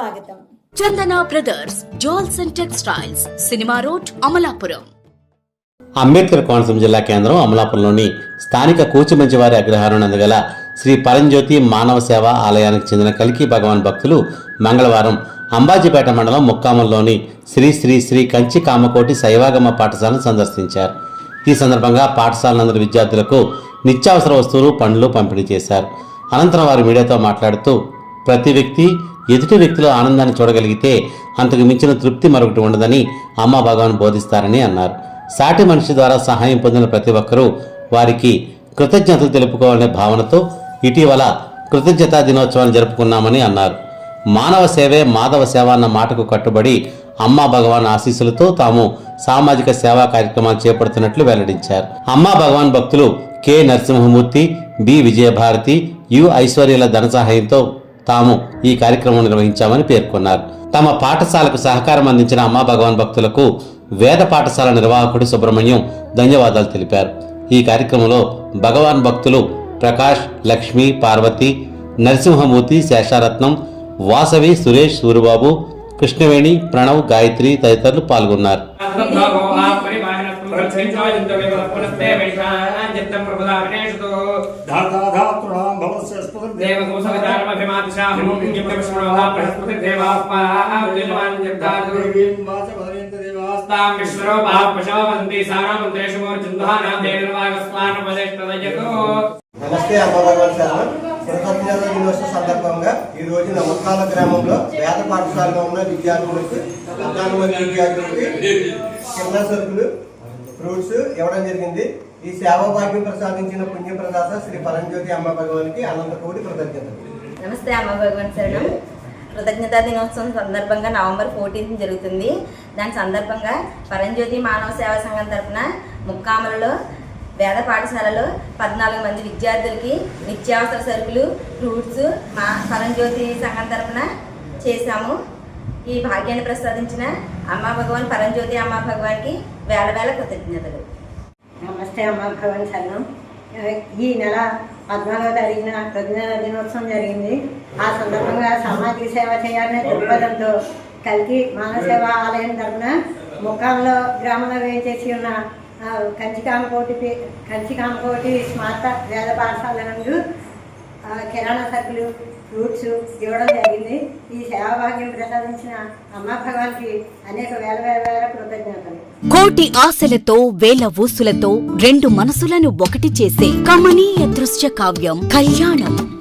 స్వాగతం. Chandana brothers jewels and textiles cinema road Amalapuram. Ambedkar Konaseema జిల్లా కేంద్రం అమలాపురంలోని స్థానిక కూచిమంచివారి అగ్రహారం నందుగల శ్రీ పరంజ్యోతి మానవ సేవ ఆలయానికి చెందిన కలికి భగవాన్ భక్తులు మంగళవారం అంబాజీపేట మండలం ముక్కామంలోని శ్రీ శ్రీ శ్రీ కంచి కామకోటి శైవాగమ పాఠశాలను సందర్శించారు. ఈ సందర్భంగా పాఠశాల నందరి విద్యార్థులకు నిత్యావసర వస్తువులు పండ్లు పంపిణీ చేశారు. అనంతరం వారు మీడియాతో మాట్లాడుతూ ప్రతి వ్యక్తి ఎదుటి వ్యక్తుల ఆనందాన్ని చూడగలిగితే అంతకు మించిన తృప్తి మరొకటి ఉండదని అమ్మ భగవాన్ బోధిస్తారని అన్నారు. సాటి మనిషి ద్వారా సహాయం పొందిన ప్రతి ఒక్కరూ వారికి కృతజ్ఞతలు తెలుపుకోవాలనే భావనతో ఇటీవల కృతజ్ఞతా దినోత్సవాన్ని జరుపుకున్నామని అన్నారు. మానవ సేవే మాధవ సేవ అన్న మాటకు కట్టుబడి అమ్మా భగవాన్ ఆశీస్సులతో తాము సామాజిక సేవా కార్యక్రమాలు చేపడుతున్నట్లు వెల్లడించారు. అమ్మా భగవాన్ భక్తులు K Narasimhamurthy B Vijayabharathi U ఐశ్వర్యల ధన సహాయంతో తాము ఈ కార్యక్రమం నిర్వహించామని పేర్కొన్నారు. తమ పాఠశాలకు సహకారం అందించిన అమ్మా భగవాన్ భక్తులకు వేద పాఠశాల నిర్వాహకుడు సుబ్రహ్మణ్యం ధన్యవాదాలు తెలిపారు. ఈ కార్యక్రమంలో భగవాన్ భక్తులు ప్రకాష్ లక్ష్మి పార్వతి నరసింహమూర్తి శేషారత్నం వాసవి సురేష్ సూరిబాబు కృష్ణవేణి ప్రణవ్ గాయత్రి తదితరులు పాల్గొన్నారు. సారాం నమస్తే అమ్మ దినోత్సవ సందర్భంగా ఈ రోజు నమస్కాల గ్రామంలో వేద పాఠశాలలో ఉన్న విద్యార్థులకు విద్యార్థులకి చిన్న సరుకులు ఫ్రూట్స్ ఇవ్వడం జరిగింది. ఈ సేవా భాగ్యం ప్రసాదించిన పుణ్యప్రదాత శ్రీ పరంజ్యోతి అమ్మ భగవానికి అనంత కోటి కృతజ్ఞతలు. నమస్తే అమ్మ భగవాన్ శరణం. కృతజ్ఞతా దినోత్సవం సందర్భంగా నవంబర్ ఫోర్టీన్త్ జరుగుతుంది. దాని సందర్భంగా పరంజ్యోతి మానవ సేవా సంఘం తరపున ముక్కామలలో వేద పాఠశాలలో పద్నాలుగు మంది విద్యార్థులకి నిత్యావసర సరుకులు ఫ్రూట్స్ మా పరంజ్యోతి సంఘం తరపున చేశాము. ఈ భాగ్యాన్ని ప్రసాదించిన అమ్మ భగవాన్ పరంజ్యోతి అమ్మ భగవాన్కి వేల వేల కృతజ్ఞతలు. నమస్తే అమ్మ భగవాన్ శరణం. ఈ నెల పద్నాలుగో తారీఖున కృతజ్ఞత దినోత్సవం జరిగింది. ఆ సందర్భంగా సామాజిక సేవ చేయాలనే దృక్పథంతో కలిసి మానవ సేవ ఆలయం తరఫున ముఖాల్లో గ్రామంలో వేయించేసి ఉన్న కంచికామకోటి కంచికామకోటి స్మార్త వేద పాఠశాల నందు కిరాణా సరుకులు ఫ్రూట్స్ ఇవ్వడం జరిగింది. ఈ సేవా భాగ్యం ప్రసాదించిన అమ్మ భగవాన్కి అనేక వేల వేల వేల కృతజ్ఞతలు. కోటి ఆశలతో వేల ఊసులతో రెండు మనసులను ఒకటి చేసే కమనీయ దృశ్య కావ్యం కళ్యాణం.